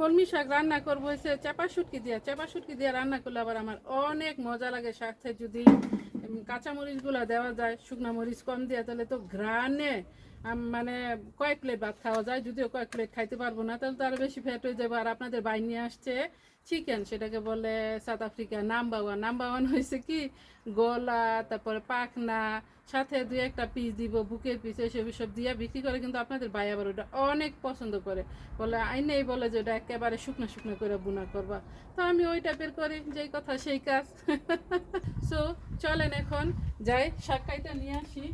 কলমি শাক রান্না করব হচ্ছে চাপা শুটকি দিয়ে চাপা শুটকি দিয়ে রান্না করলে আবার আমার অনেক মজা লাগে সাথে যদি কাঁচা মরিচগুলো দেওয়া যায় শুকনা মরিচ কম দেওয়া তাহলে তো আম, মানে কয়েক প্লেট ভাত খাওয়া যায়, যদিও কয়েক প্লেট খাইতে পারব না, তাহলে তো আরও বেশি ফ্যাট হয়ে যাবে। আর আপনাদের বাই নিয়ে আসছে চিকেন সেটাকে বলে South Africa number one number one হয়েছে কি, গলা, তারপরে পাখনা, সাথে দুই একটা পিস দিব, বুকের পিস এসব সব দিয়ে বিক্রি করে, কিন্তু আপনাদের ভাই আবার ওটা অনেক পছন্দ করে। বলে, আইনেই বলে যে ওটা একেবারে শুকনো শুকনো করে বুনা করবা। তো আমি ওই টাইপের করি, যেই কথা, সেই কাজ। সো চলেন এখন, যাই, শাক খাইতে নিয়ে আসি।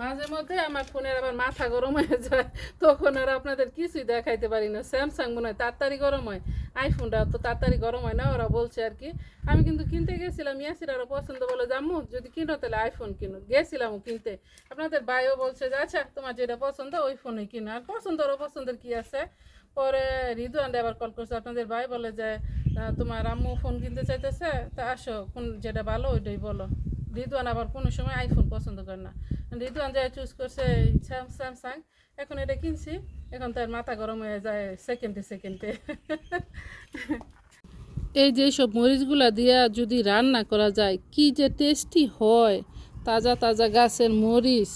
মাঝে মধ্যে আমার ফোনের আবার মাথা গরম হয়ে যায়, তখন আর আপনাদের কিছুই দেখাইতে পারি না। স্যামসাং মনে হয় তাড়াতাড়ি গরম হয় আইফোনটা তো তাড়াতাড়ি গরম হয় না, ওরা বলছে আর কি। আমি কিন্তু কিনতে গেছিলাম, ইয়াসির আরও পছন্দ বলে, জাম্মু, যদি কিনো তাহলে আইফোন কিনো। গেছিলাম কিনতে। আপনাদের ভাইও বলছে যে আচ্ছা তোমার যেটা পছন্দ, ওই ফোনে কিনো। আর পছন্দ ওর পছন্দের কী আছে? পরে রিদুয়ান আবার কল করছে, আপনাদের ভাই বলে যে তোমার আম্মু ফোন কিনতে চাইতেছে, তা আসো, কোন যেটা ভালো, ওইটাই বলো। রিদুয়ান আবার কোনো সময় আইফোন পছন্দ করে না। রিদুয়ান যা চুজ করছে স্যামসাং এখন এটা কিনছি, এখন তার মাথা গরম হয়ে যায় সেকেন্ডে সেকেন্ডে এই যে সব মরিচগুলা দিয়া যদি রান্না করা যায়, কি যে টেস্টি হয়, তাজা তাজা গাছের মরিচ।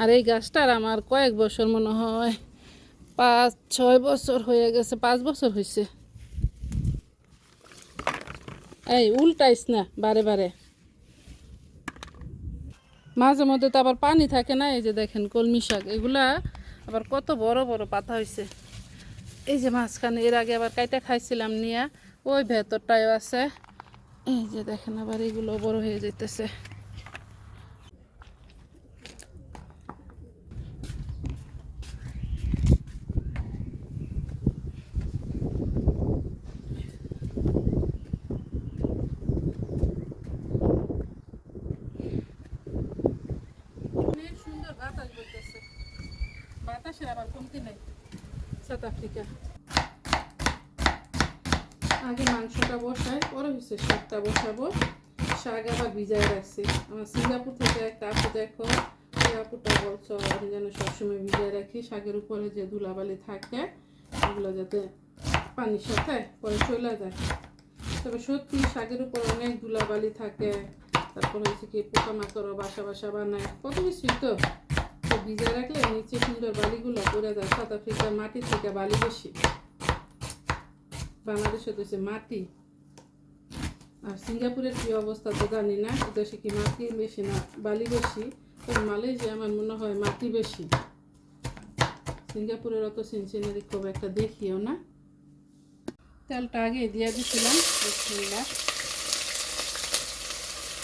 আর এই গাছটার আমার কয়েক বছর মনে হয় পাঁচ, ছয় বছর হয়ে গেছে, পাঁচ বছর হয়েছে এই উল্টাইস না, বারে বারে। মাঝে মধ্যে তো আবার পানি থাকে না, এই যে দেখেন কলমি শাক, এগুলা আবার কত বড় বড় পাতা হয়েছে এই যে মাঝখানে, এর আগে আবার কাইটা খাইছিলাম নিয়ে, ওই ভেতরটাও আছে। এই যে দেখেন আবার এগুলো বড় হয়ে যাইতেছে অনেক সুন্দর বাতাস বইতেছে বাতাসের আবার কমতি নেই। South Africa. আগে মাংসটা বসাই, পরে হচ্ছে শাকটা বসাবো। শাক আবার ভিজায় রাখছি। আমার সিঙ্গাপুর থেকে একটা আপু দেখো আপুটা বলছো, আমি যেন সবসময় ভিজায় রাখি, শাকের উপরে যে ধুলাবালি থাকে এগুলো যাতে পানির সাথে পরে চলে যায়। তবে সত্যি শাকের উপর অনেক ধুলাবালি থাকে। তারপর হচ্ছে কি পোকামাকড় বাসা বাসা বানায়। কত কিছুই তো। ভিজে রাখলে নিচে সুন্দর বালিগুলো পড়ে যায়। সাউথ আফ্রিকার মাটি থেকে বালি বেশি বাংলাদেশে তো হচ্ছে মাটি। আর সিঙ্গাপুরের কি অবস্থা তো জানি না। দেশে কি মাটি বেশি না বালি বেশি? তো মালয়েশিয়া আমার মনে হয় মাটি বেশি। সিঙ্গাপুরের অত সিনসিনারি খুব একটা দেখিও না। তেলটা আগে দিয়ে দিছিলাম। বিসমিল্লাহ।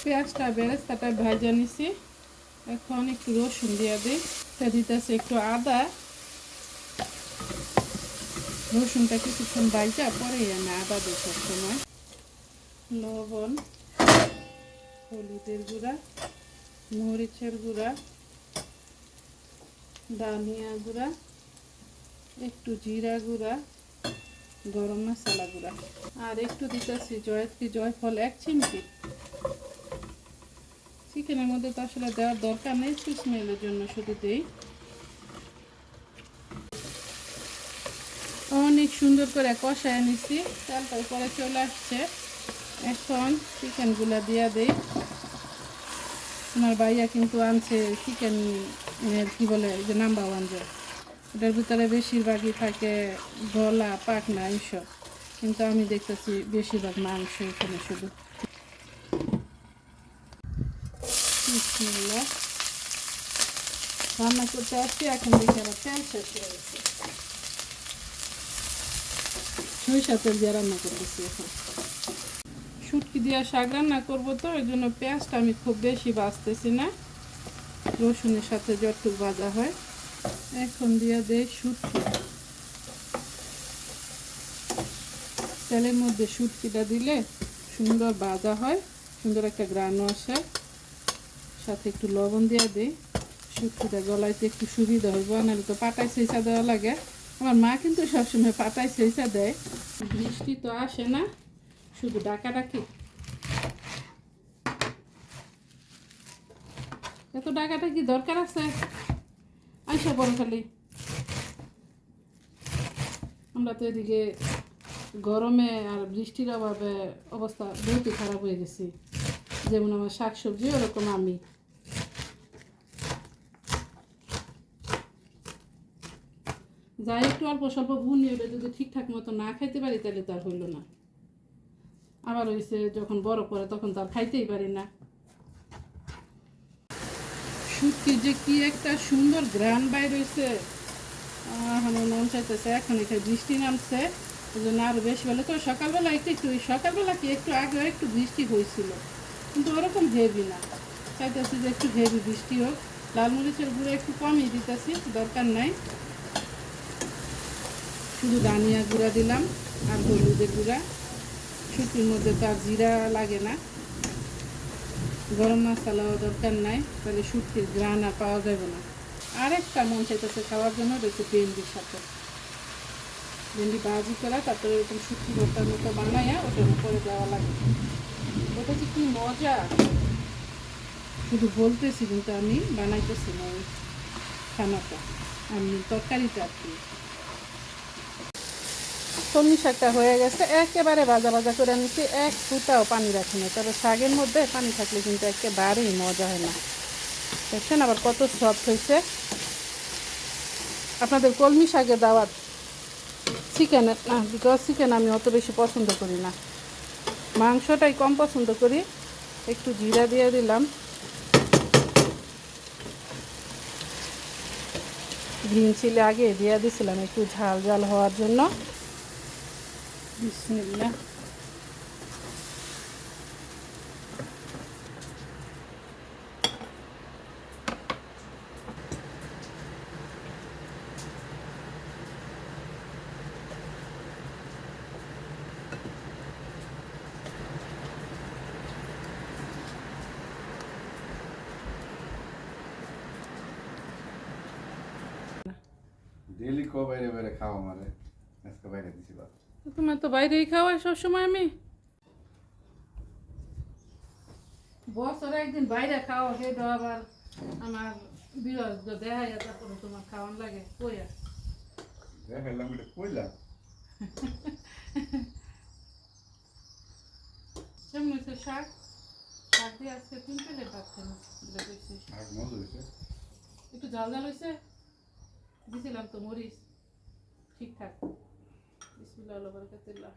পেঁয়াজটা বেরেস্তাটা ভাজা নিছি। এখন একটু রসুন দিয়ে দিই। তা দিতেছে একটু আদা। রসুনটা কিছুক্ষণ বাইজা পরে আমি আদা দিই সময় লবণ, হলুদের গুঁড়া, মরিচের গুঁড়া ডানিয়া গুঁড়া, একটু জিরা গুঁড়া, গরম মশলা গুঁড়া। আর একটু দিতেছি জয়ত্রী জয়ফল এক চিমটি। চিকেনের মধ্যে তো আসলে দেওয়ার দরকার নেই স্মেলের জন্য শুধু দিই অনেক সুন্দর করে কষায় নিছি তেলটা উপরে চলে আসছে। এখন চিকেনগুলো দিয়ে দিই। আমার ভাইয়া কিন্তু আনছে চিকেন কি বলে যে নাম্বার ওয়ান যে। এটার ভিতরে বেশিরভাগই থাকে গলা পাকনা এইসব। কিন্তু আমি দেখতেছি বেশিরভাগ মাংস এখানে শুধু। বিসমিল্লাহ। রান্না করতে আসছি, এখন দেখি আবার তেল শেষ হয়ে গেছে সরিষা তেল দিয়ে রান্না করতেছি এখন। শুটকি দিয়ে শাক রান্না করব তো, ওই জন্য পেঁয়াজটা আমি খুব বেশি বাঁচতেছি না। রসুনের সাথে যতটুকু ভাজা হয়। এখন দিয়ে দেয় শুটকি। তেলের মধ্যে শুটকিটা দিলে সুন্দর ভাজা হয়, সুন্দর একটা গ্রানও আসে। সাথে একটু লবণ দিয়ে দিই। শুটকিটা গলাইতে একটু সুবিধা হইব, নাহলে তো পাটায় সেইসা দেওয়া লাগে। আমার মা কিন্তু সবসময় পাটায় সেইসা দেয়। বৃষ্টি তো আসে না, শুধু ডাকা ডাকি এত টাকাটা কি দরকার আছে? আইসা বড় খালি। আমরা তো এদিকে গরমে আর বৃষ্টির অভাবে অবস্থা বহুতই খারাপ হয়ে গেছি। যেমন আমার শাকসবজি, ওরকম আমি। যাই একটু অল্প স্বল্প বুনি হলে যদি ঠিকঠাক মতো না খাইতে পারি, তাহলে তার হইল না। আবার হয়েছে যখন বড় পড়ে তখন তার খাইতেই পারি না। শুটকি যে কি একটা সুন্দর গ্রান বাই হয়েছে আমার মন চাইতেছে এখন এখানে বৃষ্টি নামছে। ওই জন্য বেশি ভালো। তো সকালবেলা একটু একটু সকালবেলা কি একটু আগে একটু বৃষ্টি হয়েছিল কিন্তু ওরকম হেভি না। চাইতেছি যে একটু হেভি বৃষ্টি হোক। লাল মরিচের গুঁড়ো একটু কমই দিতেছি, দরকার নাই। শুধু দানিয়া গুঁড়া দিলাম আর হলুদের গুঁড়া। শুটকির মধ্যে তো আর জিরা লাগে না। গরম মশলাও দরকার নাই, তাহলে শুটকির গ্রান পাওয়া যাবে না। আরেকটা মন চাইতেছে খাওয়ার জন্য রয়েছে ভেন্ডির সাথে। ভেন্ডি ভাজি করা, তারপরে এরকম শুটকি ভর্তার মতো বানাইয়া ওটার উপরে দেওয়া লাগে। ওটা যে কি মজা! শুধু বলতেছি কিন্তু আমি, বানাইতেছি না ওই খানাটা আমি তরকারিটা আর কি। কলমি শাকটা হয়ে গেছে, একেবারে ভাজা ভাজা করে নিচ্ছি, এক ফুটাও পানি রাখিনি তবে শাকের মধ্যে পানি থাকলে কিন্তু একেবারেই মজা হয় না। দেখছেন আবার কত সফট হয়েছে। আপনাদের কলমি শাকের দাওয়াত চিকেনের না বিকজ চিকেন আমি অত বেশি পছন্দ করি না। মাংসটাই কম পছন্দ করি। একটু জিরা দিয়ে দিলাম। গ্রিন চিলি আগে দিয়ে দিছিলাম, একটু ঝাল ঝাল হওয়ার জন্য। বিসমিল্লাহ ডেলি কো বাইরে বাইরে খাওয়া মানে আজকে বাইরে দিছিল তোমার তো বাইরেই খাওয়াই সবসময় আমি। বছরে একদিন বাইরে খাওয়া সেটা আবার আমার বিরজ দেখা যায় তারপরে তোমার খাওয়ান লাগে কইয়া দেখাইলাম এটা কইলা। কেমন হয়েছে শাক? শাক দিয়ে আজকে তিন প্লেট ভাত খেলাম যেটা মজা হয়েছে। একটু ঝাল ঝাল হয়েছে? দিছিলাম তো মরিচ ঠিকঠাক। বিসমিল্লাহ বারাকাতুল্লাহ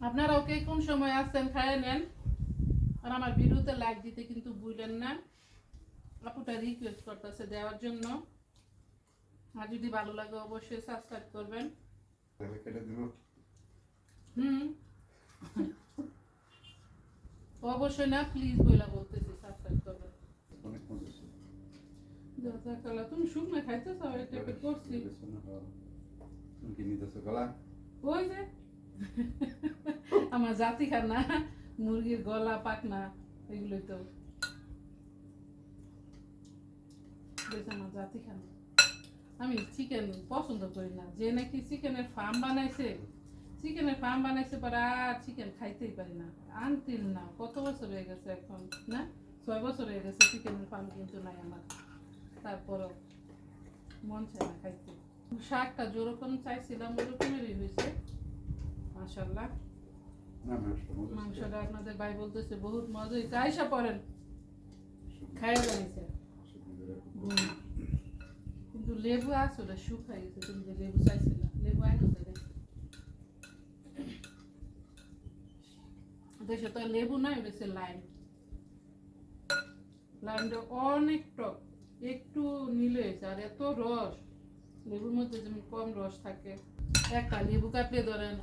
আপনারাও কে কোন সময় আসছেন খায় নেন। আর আমার ভিডিওতে লাইক দিতে কিন্তু ভুলেন না। আপুটা রিকোয়েস্ট করতেছে দেওয়ার জন্য। আর যদি ভালো লাগে অবশ্যই সাবস্ক্রাইব করবেন। হুম। অবশ্যই না প্লিজ বইলা বলতেছি সাবস্ক্রাইব করবেন। অনেক মজা হয়েছে। জাজাকাল্লাহ তুমি শুকনো খাইতেছ? এই করছি। কি নিতেছো গলা ওই যে। আমার জাতি খানা মুরগির গলা পাকনা এগুলোই তো। আমার জাতি খানা আমি চিকেন পছন্দ করি না। যে নাকি চিকেনের ফার্ম বানাইছে চিকেনের ফার্ম বানাইছে পরে আর চিকেন খাইতেই পারি না। আনতিল না কত বছর হয়ে গেছে এখন না? ছয় বছর হয়ে গেছে চিকেনের ফার্ম কিন্তু নাই আমার। তারপরও মন চায় না খাইতে। শাকটা যেরকম চাইছিলাম ওরকমেরই হয়েছে। মাশাল্লাহ না মাংসটা আপনাদের ভাই বলতেছে বহুত মজা হয়েছে আইসা পড়েন। খাইয়া জানিছে কিন্তু লেবু আসলে শুকাই গেছে। তুমি যে লেবু চাইছিলা লেবু আইনো তো দেখছি দেশে তো লেবু নাই বেশি লাইম। অনেক টক একটু নীল আর এত রস। লেবুর মধ্যে যেমন কম রস থাকে, একটা লেবু কাটলে ধরেন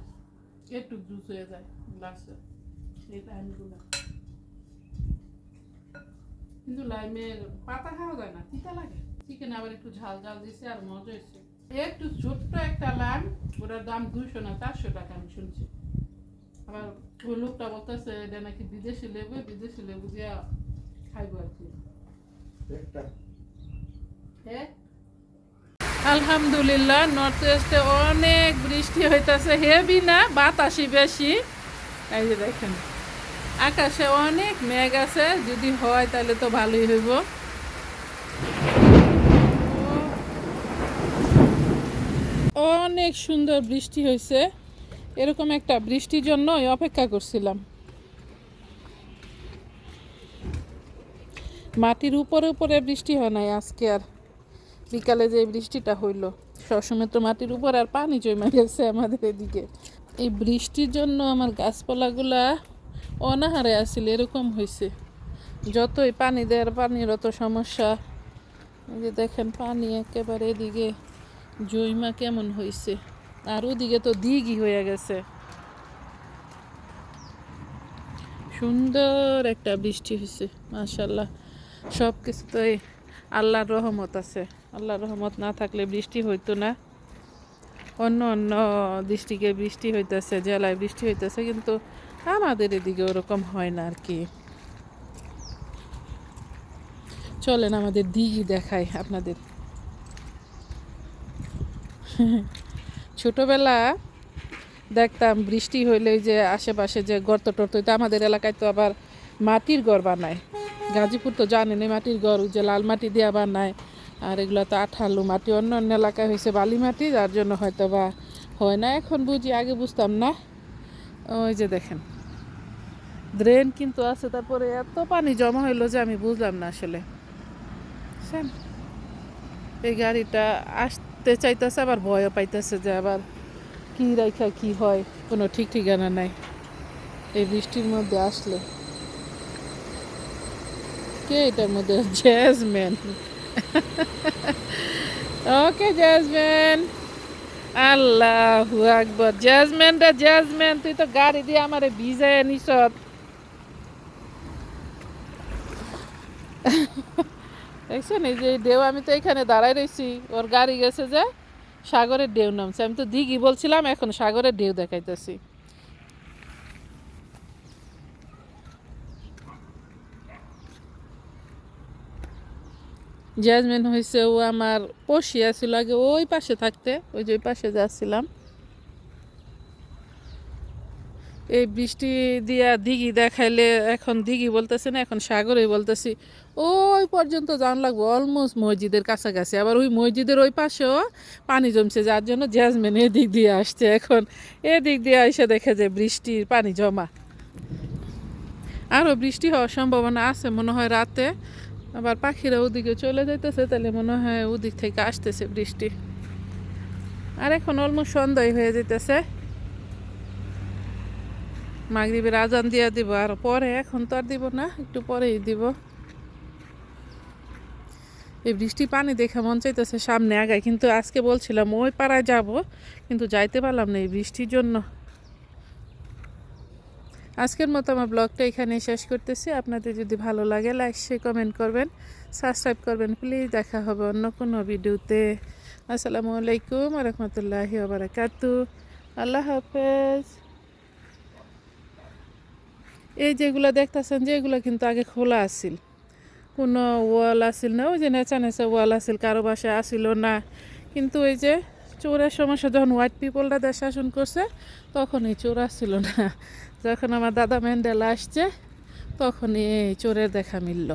একটু জুস হয়ে যায় গ্লাসে, এই কিন্তু লাইমের পাতা খাওয়া যায় না, তিতা লাগে। চিকেন আবার একটু ঝাল ঝাল দিয়েছে আর মজা হয়েছে। একটু ছোট্ট একটা লাইম ওটার দাম দুশো না চারশো টাকা, আমি শুনছি। আবার ওই লোকটা বলতেছে, এটা নাকি বিদেশি লেবু? বিদেশি লেবু দিয়া আলহামদুলিল্লাহ নর্থ ওয়েস্টে অনেক বৃষ্টি হইতাছে হেভি না বাতাসি বেশি। এই যে দেখেন আকাশে অনেক মেঘ আছে যদি হয় তাহলে তো ভালোই হইব। অনেক সুন্দর বৃষ্টি হয়েছে এরকম একটা বৃষ্টির জন্যই অপেক্ষা করছিলাম। মাটির উপরে উপরে বৃষ্টি হয় নাই আজকে আর। বিকালে যে বৃষ্টিটা হইল, সবসময় তো মাটির উপর আর পানি জমে গেছে আমাদের এদিকে। এই বৃষ্টির জন্য আমার গাছপালাগুলা অনাহারে আসছিল এরকম হয়েছে যতই পানি দেওয়ার পানির অত সমস্যা। যে দেখেন, পানি একেবারে এদিকে জৈমা কেমন হয়েছে আর ওদিকে তো দিঘি হয়ে গেছে। সুন্দর একটা বৃষ্টি হয়েছে মাশাল্লাহ সব কিছুতেই আল্লাহর রহমত আছে। আল্লাহর রহমত না থাকলে বৃষ্টি হইতো না। অন্য অন্য ডিস্ট্রিক্টে বৃষ্টি হইতেছে, জেলায় বৃষ্টি হইতেছে, কিন্তু আমাদের এদিকে ওরকম হয় না আর কি চলেন আমাদের দিঘি দেখাই আপনাদের। ছোটবেলা দেখতাম বৃষ্টি হইলে যে আশেপাশে যে গর্ত টর্ত আমাদের এলাকায় তো আবার মাটির ঘর বানায়। গাজীপুর তো জানেন, এই মাটির ওই যে লাল মাটি দিয়া বানায়, আর এগুলো তো আঠালো মাটি অন্য অন্য এলাকায় হয়েছে বালি মাটি, যার জন্য হয়তো বা হয় না। এখন বুঝি আগে বুঝতাম না। ওই যে দেখেন ড্রেন কিন্তু আছে, তারপরে এত পানি জমা হইল যে আমি বুঝলাম না আসলে? এই গাড়িটা আসতে চাইতেছে, আবার ভয়ও পাইতেছে যে আবার কি রাইখা কি হয়, কোনো ঠিক ঠিকানা নাই। এই বৃষ্টির মধ্যে আসলে কে এটার মধ্যে? জ্যাজম্যান ওকে জ্যাজম্যান আল্লাহু আকবর। জ্যাজম্যান রে জ্যাজম্যান তুই তো গাড়ি দিয়ে আমারে ভিজায় নিস দেখছেন এই যে ঢেউ? আমি তো এখানে দাঁড়াই রয়েছি ওর গাড়ি গেছে যে সাগরের ঢেউ নামছে। আমি তো দিঘি বলছিলাম, এখন সাগরের ঢেউ দেখাইতেছি। জ্যাজমেন হয়েছে ও আমার পশি আছিল আগে ওই পাশে থাকতে, ওই যে ওই পাশে যাচ্ছিলাম। এই বৃষ্টি দিয়া দিঘি দেখাইলে এখন দিঘি বলতেছে না, এখন সাগরে বলতেছি। ওই পর্যন্ত যান লাগবো অলমোস্ট মসজিদের কাছাকাছি। আবার ওই মসজিদের ওই পাশেও পানি জমছে, যার জন্য জ্যাজমেন এদিক দিয়ে আসছে এখন। এদিক দিয়ে এসে দেখে যে বৃষ্টির পানি জমা। আরও বৃষ্টি হওয়ার সম্ভাবনা আছে মনে হয় রাতে। আবার পাখিরা ওদিকে চলে যাইতেছে, তাহলে মনে হয় ওদিক থেকে আসতেছে বৃষ্টি। আর এখন অলমোস্ট সন্ধ্যায় হয়ে যেতেছে মাগরিবের আজান দিয়া দিব, আর পরে, এখন তো আর দিব না, একটু পরেই দিব। এই বৃষ্টি পানি দেখে মন চাইতেছে সামনে আগায়, কিন্তু আজকে বলছিলাম ওই পাড়ায় যাব, কিন্তু যাইতে পারলাম না এই বৃষ্টির জন্য। আজকের মতো আমার ব্লগটা এখানে শেষ করতেছি। আপনাদের যদি ভালো লাগে লাইক শেয়ার কমেন্ট করবেন। সাবস্ক্রাইব করবেন। প্লিজ দেখা হবে অন্য কোনো ভিডিওতে। আসসালামু আলাইকুম রহমতুল্লাহি বারাকাতু আল্লাহ হাফেজ। এই যেগুলো দেখতেছেন যে এগুলো কিন্তু আগে খোলা আছিল। কোনো ওয়াল আসিল না, ওই যে নেচা নেচা ওয়াল আসিল কারও বাসায় আসিল না। কিন্তু ওই যে চোরের সমস্যা, যখন হোয়াইট পিপলরা দেশ শাসন করছে, তখনই চোর আসছিল না। যখন আমার দাদা ম্যান্ডেলা আসছে, তখনই চোরের দেখা মিলল।